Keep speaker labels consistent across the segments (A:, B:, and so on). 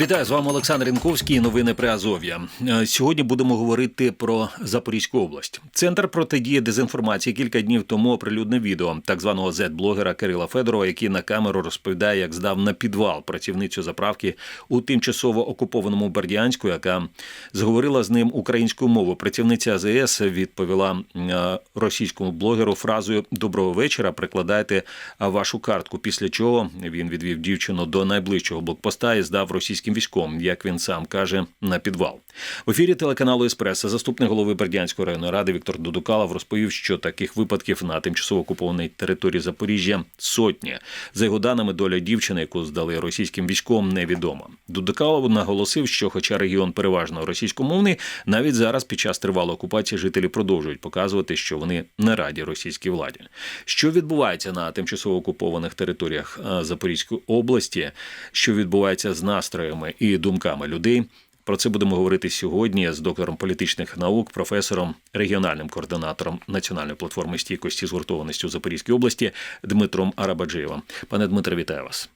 A: Вітаю з вами Олександр Інковський. Новини при Азов'я. Е, Сьогодні будемо говорити про Запорізьку область. Центр протидії дезінформації кілька днів тому оприлюднив відео так званого зет-блогера Кирила Федорова, який на камеру розповідає, як здав на підвал працівницю заправки у тимчасово окупованому Бердянську, яка зговорила з ним українською мовою. Працівниця АЗС відповіла е, російському блогеру фразою Доброго вечора. Прикладайте вашу картку. Після чого він відвів дівчину до найближчого блокпоста і здав російським військом, як він сам каже, на підвал. В ефірі телеканалу Еспресо заступник голови Бердянської районної ради Віктор Дудукалов розповів, що таких випадків на тимчасово окупованій території Запоріжжя сотні. За його даними, доля дівчини, яку здали російським військом, невідома. Дудукалов наголосив, що, хоча регіон переважно російськомовний, навіть зараз під час тривалої окупації жителі продовжують показувати, що вони не раді російській владі. Що відбувається на тимчасово окупованих територіях е, Запорізької області, що відбувається з настроями і думками людей. Про це будемо говорити сьогодні з доктором політичних наук, професором, регіональним координатором Національної платформи стійкості згуртованості у Запорізькій області Дмитром Арабаджиєвим. Пане Дмитре, вітаю вас.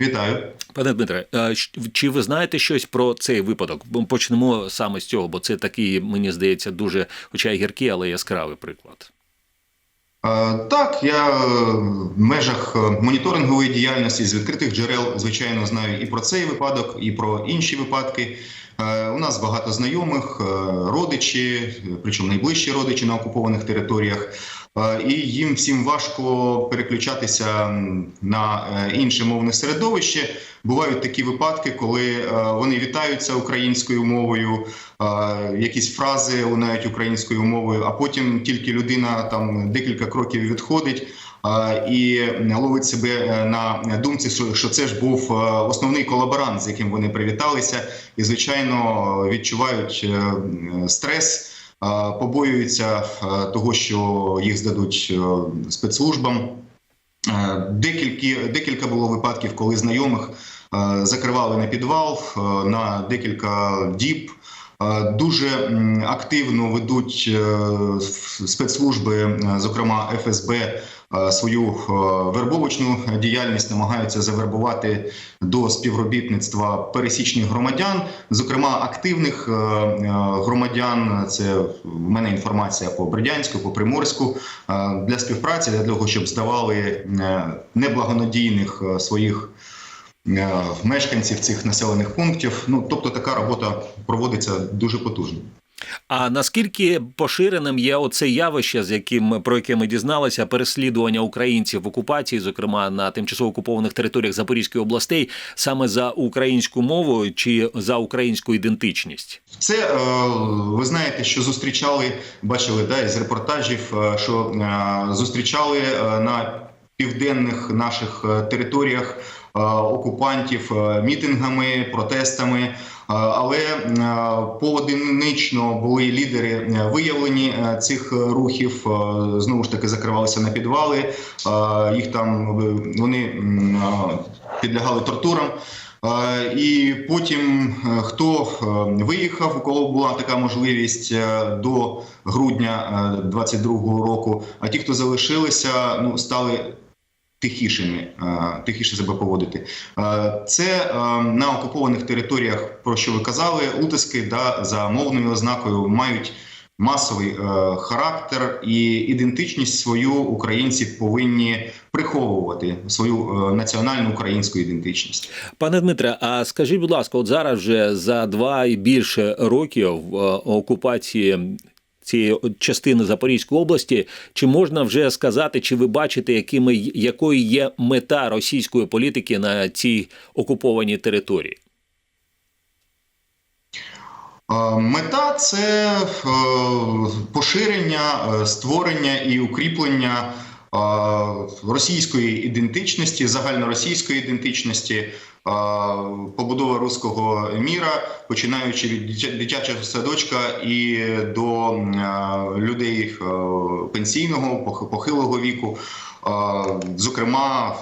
B: Вітаю.
A: Пане Дмитре, е, чи ви знаєте щось про цей випадок? Почнемо саме з цього, бо це такий, мені здається, дуже, хоча й гіркий, але яскравий приклад.
B: Е, Так, я е, в межах е, моніторингової діяльності з відкритих джерел, звичайно, знаю і про цей випадок, і про інші випадки. У нас багато знайомих, родичі, причому найближчі родичі на окупованих територіях. Е, І їм всім важко переключатися на е, інше мовне середовище. Бувають такі випадки, коли е, вони вітаються українською мовою, якісь фрази лунають українською мовою, а потім тільки людина там декілька кроків відходить. І ловить себе на думці, що- це ж був основний колаборант, з яким вони привіталися, і звичайно відчувають стрес, побоюються е, того, що їх здадуть е, спецслужбам. Е, Декілька, декілька було випадків, коли знайомих закривали на підвал на декілька діб. Дуже активно ведуть спецслужби, зокрема ФСБ, свою е, вербовочну діяльність, намагаються завербувати до співробітництва пересічних громадян, зокрема активних е, е, громадян. Це в мене інформація по Бердянську, по Приморську е, для співпраці, для того, щоб здавали е, неблагонадійних е, своїх е, мешканців цих населених пунктів. Ну тобто така робота проводиться дуже потужно.
A: А наскільки поширеним є оце явище, з яким про яке ми дізналися, переслідування українців в окупації, зокрема на тимчасово окупованих територіях Запорізької областей, саме за українську мову чи за українську ідентичність?
B: Це е, ви знаєте, що зустрічали, бачили да, із репортажів, е, що е, зустрічали на південних наших територіях окупантів мітингами, протестами. Е, Але е, поодинично були лідери е, виявлені цих рухів. Знову ж таки закривалися на підвали. Їх там вони підлягали тортурам. І потім хто виїхав, у кого була така можливість до грудня 22-го року. А ті, хто залишилися, ну стали тихішими, е, тихіше себе поводити. Е, Це е, на окупованих територіях, про що ви казали, утиски да, за мовною ознакою мають. Масовий характер і ідентичність свою українці повинні приховувати свою національну українську ідентичність.
A: Пане Дмитре, а скажіть, будь ласка, от зараз вже за два і більше років е, окупації. Цієї частини Запорізької області, чи можна вже сказати, чи ви бачите, якими якою є мета російської політики на цій окупованій території?
B: Е, Мета це е, поширення, е, створення і укріплення російської ідентичності, загальноросійської ідентичності, побудова руського міра, починаючи від дитячого садочка і до людей е, пенсійного, пох- похилого віку. Зокрема,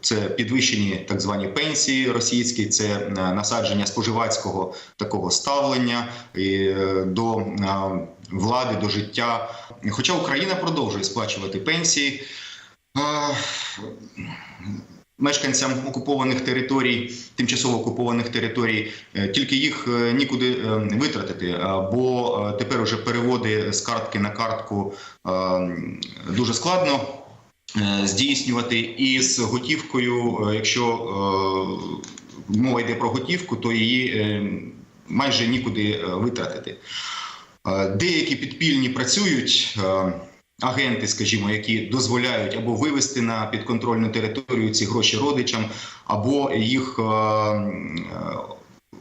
B: це підвищені так звані пенсії російські, це е, насадження споживацького такого ставлення е, до е, влади, до життя. Хоча Україна продовжує сплачувати пенсії. Мешканцям окупованих територій, тимчасово окупованих територій, тільки їх нікуди витратити, бо тепер уже переводи з картки на картку дуже складно здійснювати. І з готівкою, е, якщо е, мова йде про готівку, то її е, майже нікуди е, витратити. Е, Деякі підпільні працюють. е, Агенти, скажімо, які дозволяють або вивести на підконтрольну територію ці гроші родичам, або їх е, е,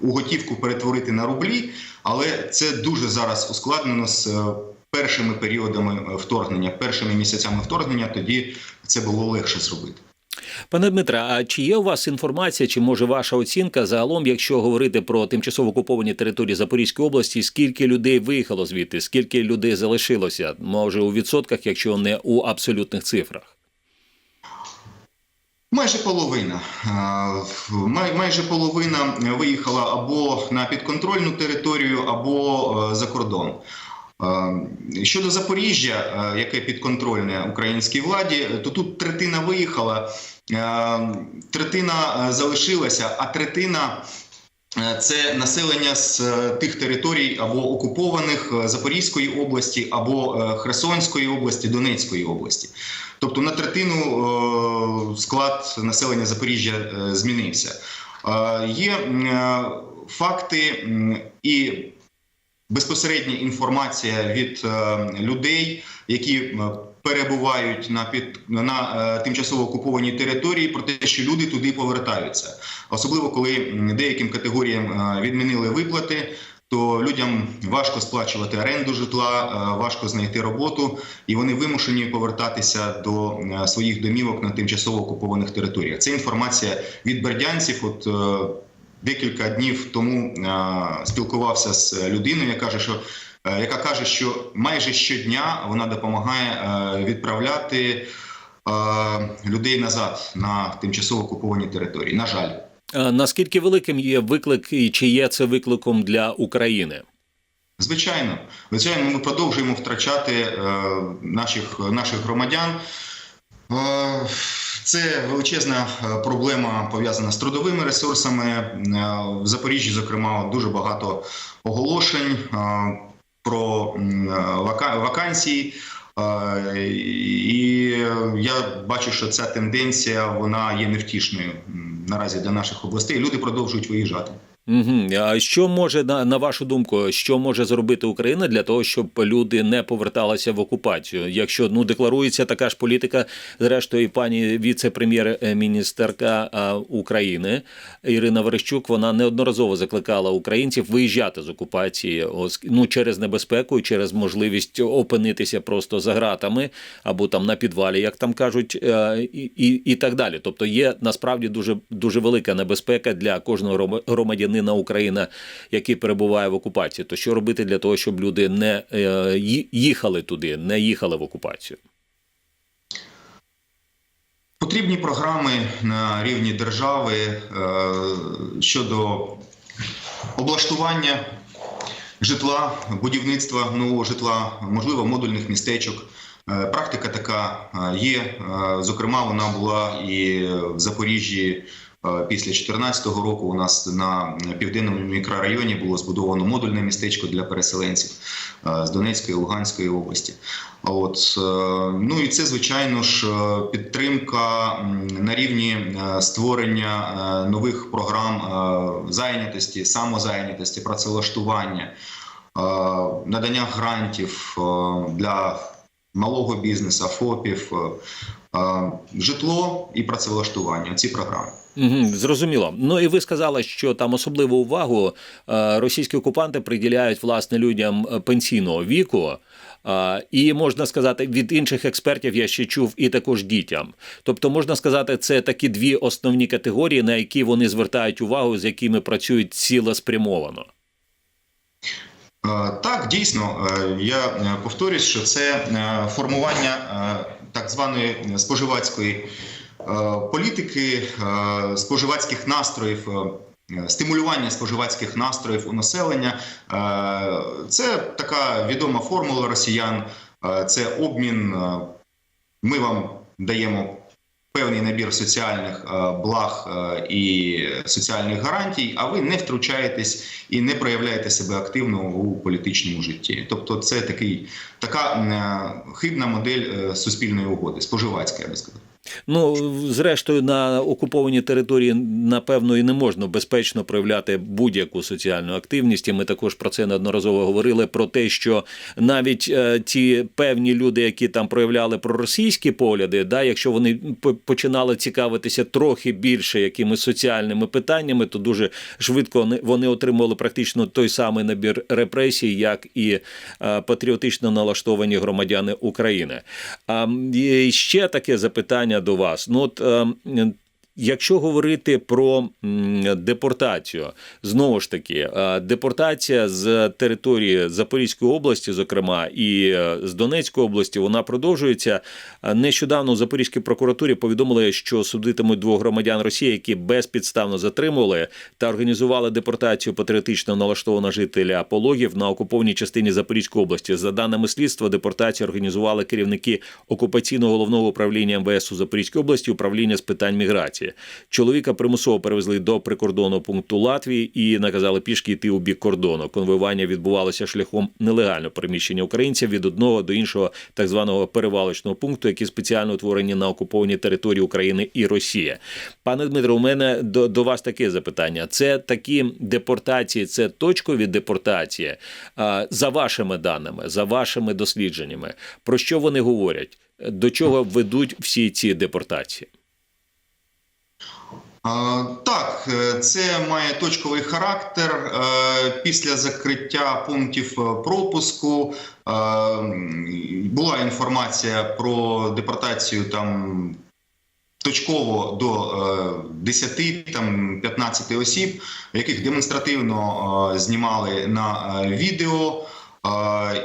B: у готівку перетворити на рублі, але це дуже зараз ускладнено з е, першими періодами вторгнення, першими місяцями вторгнення. Тоді це було легше зробити.
A: Пане Дмитре, а чи є у вас інформація, чи може ваша оцінка загалом, якщо говорити про тимчасово окуповані території Запорізької області, скільки людей виїхало звідти, скільки людей залишилося? Може у відсотках, якщо не у абсолютних цифрах?
B: Майже половина. Е, Майже половина виїхала або на підконтрольну територію, або е, за кордон. Е, Щодо Запоріжжя, е, яке підконтрольне українській владі, то тут третина виїхала, е, третина залишилася, а третина. Це населення з тих територій або окупованих Запорізької області, або Херсонської області, Донецької області. Тобто на третину склад населення Запоріжжя змінився. Є факти і безпосередня інформація від е, людей, які перебувають на під на е, тимчасово окупованій території, про те, що люди туди повертаються, особливо коли деяким категоріям е, відмінили виплати. То людям важко сплачувати оренду житла, е, важко знайти роботу, і вони вимушені повертатися до е, своїх домівок на тимчасово окупованих територіях. Це інформація від бердянців. От е, декілька днів тому е, спілкувався з людиною, яка каже, що е, яка каже, що майже щодня вона допомагає е, відправляти людей назад на тимчасово окуповані території. На жаль.
A: Наскільки великим є виклик, і чи є це викликом для України?
B: Звичайно, звичайно, ми продовжуємо втрачати наших, наших громадян. Це величезна е, проблема пов'язана з трудовими ресурсами. Е, В Запоріжжі, зокрема, дуже багато оголошень е, про вакансії. І я бачу, що ця тенденція вона є невтішною наразі для наших областей. Люди продовжують виїжджати.
A: Угу. А що може на, на вашу думку, що може зробити Україна для того, щоб люди не поверталися в окупацію? Якщо ну декларується така ж політика, зрештою, пані віце-прем'єр-міністерка України Ірина Верещук, вона неодноразово закликала українців виїжджати з окупації, ну через небезпеку, через можливість опинитися просто за ґратами або там на підвалі, як там кажуть, е, і, і, і так далі. Тобто є насправді дуже дуже велика небезпека для кожного грома- громадянина України, який перебуває в окупації. То що робити для того, щоб люди не е, їхали туди, не їхали в окупацію?
B: Потрібні програми на рівні держави е, щодо облаштування житла, будівництва нового житла, можливо, модульних містечок. Е, Практика така є. Зокрема, вона була і в Запоріжжі. Е, Після 2014 року у нас на південному мікрорайоні було збудовано модульне містечко для переселенців е, з Донецької і Луганської області. От е, ну і це звичайно ж підтримка на рівні створення нових програм зайнятості, самозайнятості, працевлаштування, надання грантів для малого бізнесу, ФОПів, житло і працевлаштування. Ці програми.
A: Угу, зрозуміло. Ну і ви сказали, що там особливу увагу е, російські окупанти приділяють власне людям е, пенсійного віку. Е, І можна сказати, від інших експертів я ще чув і також дітям. Тобто, можна сказати, це такі дві основні категорії, на які вони звертають увагу, з якими працюють цілеспрямовано.
B: Так, дійсно, я повторюсь, що це формування так званої споживацької політики, е, споживацьких настроїв, е, стимулювання споживацьких настроїв у населення. Е, Це така відома формула росіян, е, це обмін. е, Ми вам даємо певний набір соціальних е, благ е, і соціальних гарантій, а ви не втручаєтесь і не проявляєте себе активно у політичному житті. Тобто, це такий така е, хибна модель е, суспільної угоди, споживацька, я би сказав.
A: Ну, зрештою, на окупованій території, напевно, і не можна безпечно проявляти будь-яку соціальну активність. І ми також про це неодноразово говорили: про те, що навіть е, ті певні люди, які там проявляли проросійські погляди, да, якщо вони починали цікавитися трохи більше якимись соціальними питаннями, то дуже швидко вони- отримували практично той самий набір репресій, як і е, патріотично налаштовані громадяни України. А і ще таке запитання до вас. Ну, от, е, м, Якщо говорити про депортацію, знову ж таки, е, депортація з території Запорізької області, зокрема, і е, з Донецької області, вона продовжується. Е, Нещодавно у Запорізькій прокуратурі повідомили, що судитимуть двох громадян Росії, які безпідставно затримували та організували депортацію патріотично налаштованого жителя Пологів на окупованій частині Запорізької області. За даними слідства, депортацію організували керівники окупаційного головного управління МВС у Запорізькій області, управління з питань міграції. Чоловіка примусово перевезли до прикордонного пункту Латвії і наказали пішки йти у бік кордону. Конвоювання відбувалося шляхом нелегального переміщення українців від одного до іншого так званого перевалочного пункту, які спеціально утворені на окупованій території України і Росії. Пане Дмитро, у мене до, до вас таке запитання: це такі депортації, це точкові депортації за вашими даними, за вашими дослідженнями. Про що вони говорять? До чого ведуть всі ці депортації?
B: А, Так, е, це має точковий характер. Е, Після закриття пунктів е, пропуску е, була інформація про депортацію там. Точково до е, 10 там 15 осіб, яких демонстративно е, знімали на е, відео е,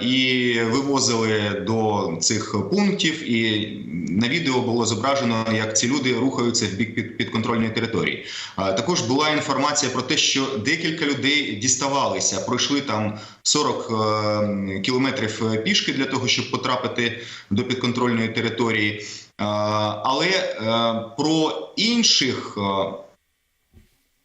B: і вивозили до цих пунктів. І на відео було зображено, як ці люди рухаються в бік під, підконтрольної території. Також була інформація про те, що декілька людей діставалися, пройшли там 40 е, кілометрів пішки для того, щоб потрапити до підконтрольної території. Але е, про інших е,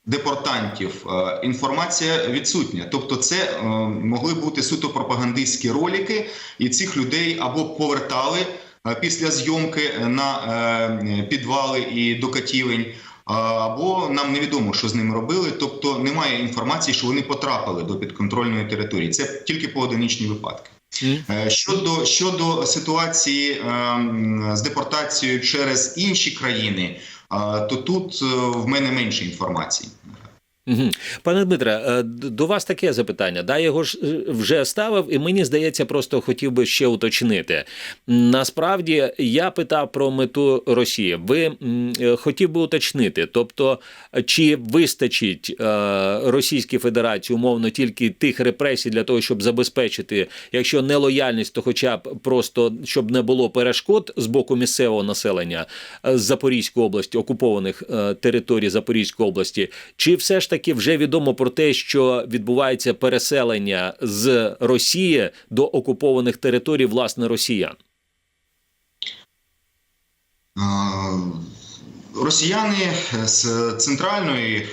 B: депортантів е, інформація відсутня. Тобто, це е, могли бути суто пропагандистські ролики, і цих людей або повертали е, після зйомки на підвали і до катівень. Або нам невідомо, що з ними робили, тобто немає інформації, що вони потрапили до підконтрольної території. Це тільки поодиничні випадки. Щодо щодо ситуації ем, з депортацією через інші країни, то тут е, в мене менше інформації.
A: Пане Дмитре, е, до вас таке запитання. Да, його ж е, вже ставив, і мені здається, просто хотів би ще уточнити. Насправді я питав про мету Росії. Ви е, хотів би уточнити, тобто, чи вистачить Російській Федерації умовно тільки тих репресій для того, щоб забезпечити, якщо не лояльність, то хоча б просто щоб не було перешкод з боку місцевого населення з Запорізької області, окупованих територій Запорізької області, чи все ж таки вже відомо про те, що відбувається переселення з Росії до окупованих територій власне росіян?
B: Росіяни з центральної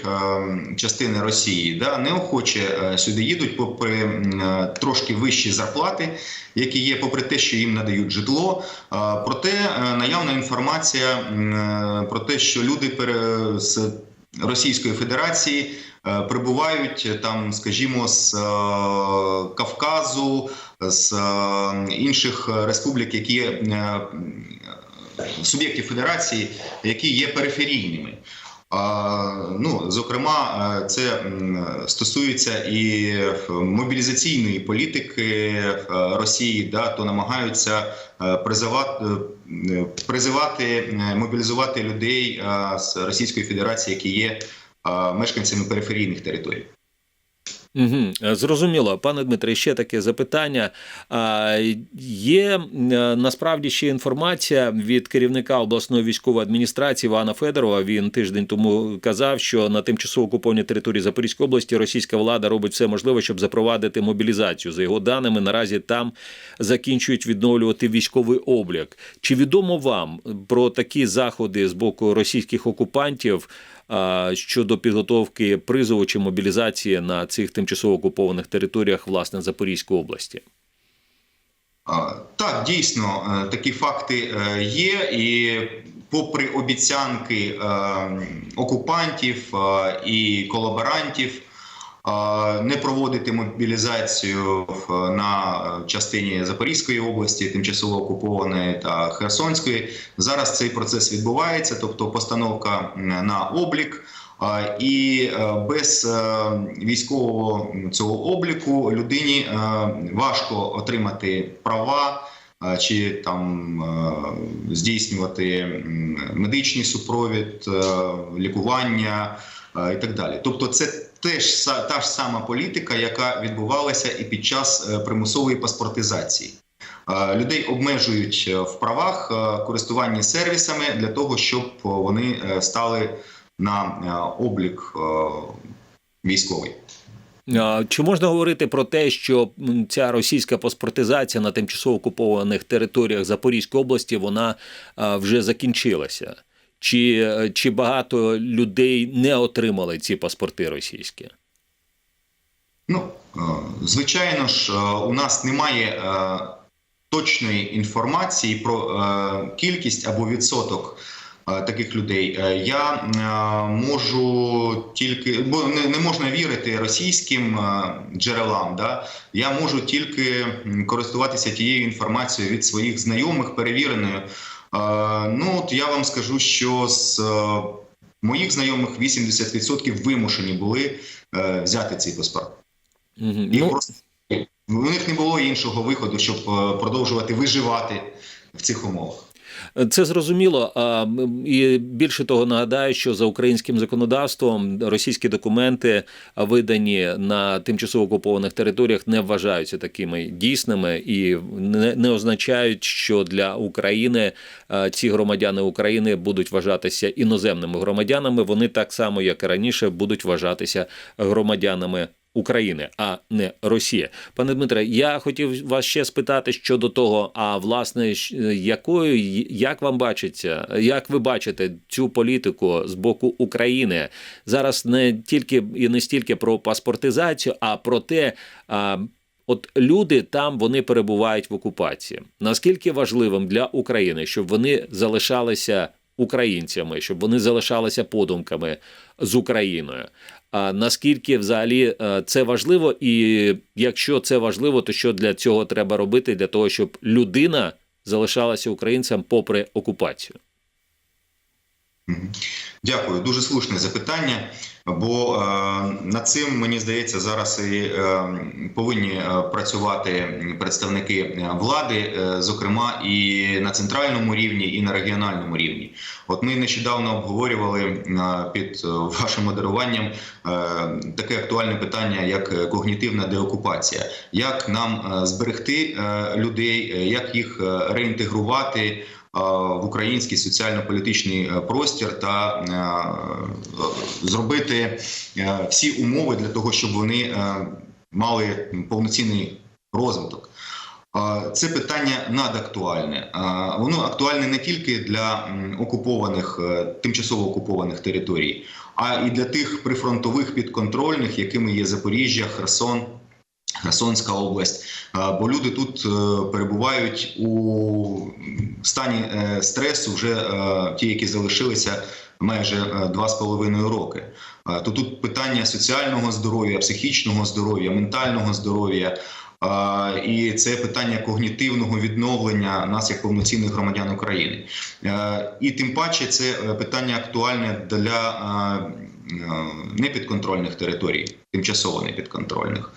B: частини Росії да, неохоче е, сюди їдуть, попри е, трошки вищі зарплати, які є, попри те, що їм надають житло. Проте е, наявна інформація про те, що люди з Російської Федерації е, прибувають там, скажімо, з е, Кавказу, з е, інших республік, які суб'єктів федерації, які є периферійними. Ну, зокрема, е, це стосується і е, мобілізаційної політики е, Росії, да, то намагаються призивати, призивати мобілізувати людей з Російської Федерації, які є мешканцями периферійних територій.
A: Угу, зрозуміло, пане Дмитре, ще таке запитання. Є е, насправді ще інформація від керівника обласної військової адміністрації Івана Федорова. Він тиждень тому казав, що на тимчасово окупованій території Запорізької області російська влада робить все можливе, щоб запровадити мобілізацію. За його даними, наразі там закінчують відновлювати військовий облік. Чи відомо вам про такі заходи з боку російських окупантів? Щодо підготовки призову чи мобілізації на цих тимчасово окупованих територіях власне Запорізької області.
B: Так, дійсно, е, такі факти е, є, і попри обіцянки е, окупантів і колаборантів не проводити мобілізацію на частині Запорізької області, тимчасово окупованої та Херсонської, зараз цей процес відбувається, тобто постановка на облік. І е, без е, військового цього обліку людині е, важко отримати права чи там здійснювати медичний супровід, лікування і так далі. Тобто, це теж та ж сама політика, яка відбувалася і під час е, примусової паспортизації. Е, Людей обмежують е, в правах користуванні сервісами для того, щоб вони стали на облік військовий.
A: Чи можна говорити про те, що ця російська паспортизація на тимчасово окупованих територіях Запорізької області вона вже закінчилася? Чи, чи багато людей не отримали ці паспорти російські?
B: Ну, е, звичайно ж, е, у нас немає е, точної інформації про кількість або відсоток таких людей. Я можу тільки, бо не, можна вірити російським джерелам. Да? Я можу тільки користуватися тією інформацією від своїх знайомих, перевіреною. Е, Ну, от я вам скажу, що з е, моїх знайомих 80% вимушені були е, взяти ці паспорт.
A: Мгм.
B: І
A: Ну,
B: просто у них не було іншого виходу, щоб продовжувати виживати в цих умовах.
A: Це зрозуміло. І більше того, нагадаю, що за українським законодавством російські документи, видані на тимчасово окупованих територіях, не вважаються такими дійсними і не означають, що для України ці громадяни України будуть вважатися іноземними громадянами. Вони так само, як і раніше, будуть вважатися громадянами. України, а не Росія. Пане Дмитре, я хотів вас ще спитати щодо того, а власне, якою як вам бачиться, як ви бачите цю політику з боку України зараз не тільки і не стільки про паспортизацію, а про те, а, от люди там вони перебувають в окупації. Наскільки важливим для України, щоб вони залишалися українцями, щоб вони залишалися подумками з Україною? Наскільки взагалі е, це важливо, і якщо це важливо, то що для цього треба робити для того, щоб людина залишалася українцем попри окупацію?
B: Дякую, дуже слушне запитання. Бо е, над цим мені здається зараз і е, повинні е, працювати представники влади, зокрема і на центральному рівні, і на регіональному рівні. От ми нещодавно обговорювали під вашим модеруванням таке актуальне питання, як когнітивна деокупація. Як нам зберегти людей, як їх реінтегрувати в український соціально-політичний е, простір та е, зробити е, всі умови для того, щоб вони е, мали повноцінний розвиток. Е, Це питання надактуальне. Е, Воно актуальне не тільки для окупованих, е, тимчасово окупованих територій, а і для тих прифронтових підконтрольних, якими є Запоріжжя, Херсон. Херсонська область, Е, бо люди тут е, перебувають у стані е, стресу, вже ті, які залишилися майже е, два з половиною роки. То тут питання соціального здоров'я, психічного здоров'я, ментального здоров'я. І це питання когнітивного відновлення нас як повноцінних громадян України. І тим паче це питання актуальне для непідконтрольних територій, тимчасово непідконтрольних.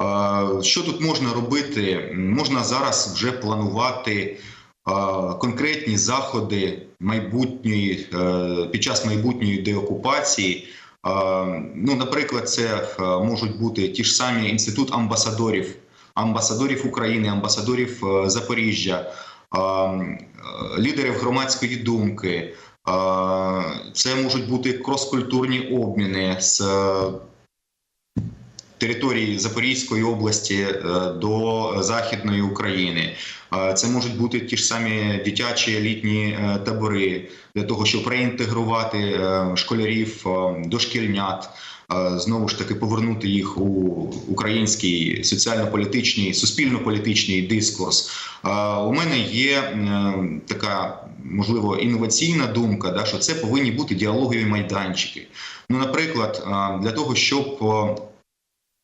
B: Е, Що тут можна робити? Можна зараз вже планувати е, конкретні заходи майбутньої е, під час майбутньої деокупації. Ну, наприклад, це е, можуть бути ті ж самі інститут амбасадорів, амбасадорів України, амбасадорів е, Запоріжжя, е, е, лідерів громадської думки. Е, Це можуть бути кроскультурні обміни з е, території Запорізької області е, до Західної України. Е, Це можуть бути ті ж самі дитячі літні е, табори для того, щоб реінтегрувати школярів дошкільнят, знову ж таки повернути їх у український соціально-політичний, суспільно-політичний дискурс. У мене є така можливо інноваційна думка, да, що це повинні бути діалогові майданчики. Ну, наприклад, для того, щоб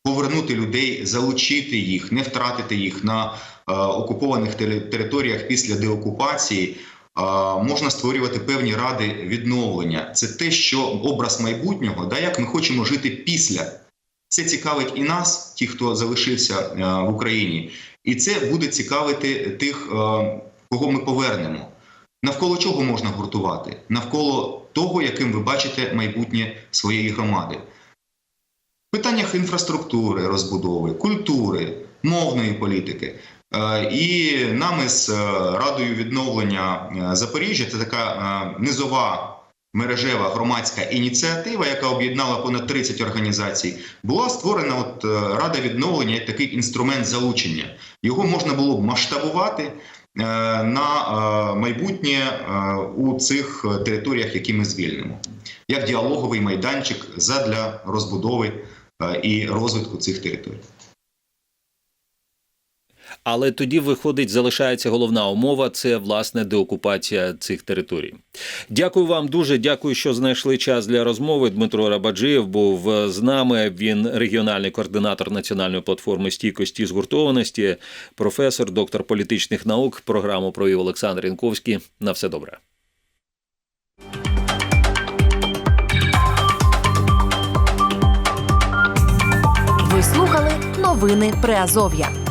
B: повернути людей, залучити їх, не втратити їх на е, окупованих територіях після деокупації. е, Можна створювати певні ради відновлення. Це те, що образ майбутнього, да, як ми хочемо жити після. Це цікавить і нас, ті, хто залишився е, в Україні, і це буде цікавити тих, кого ми повернемо. Навколо чого можна гуртувати? Навколо того, яким ви бачите майбутнє своєї громади. Питаннях інфраструктури, розбудови, культури, мовної політики. Е, І нами з е, Радою відновлення е, Запоріжжя це така низова мережева громадська ініціатива, яка об'єднала понад 30 організацій. Була створена от Рада відновлення як такий інструмент залучення. Його можна було б масштабувати на майбутнє у цих територіях, які ми звільнимо, як діалоговий майданчик задля розбудови і розвитку цих територій.
A: Але тоді виходить, залишається головна умова це власне деокупація цих територій. Дякую вам дуже. Дякую, що знайшли час для розмови. Дмитро Рабаджиєв був е, з нами. Він регіональний координатор національної платформи стійкості і згуртованості, професор, доктор політичних наук. Програму провів Олександр Інковський. На все добре.
C: Новини Приазов'я.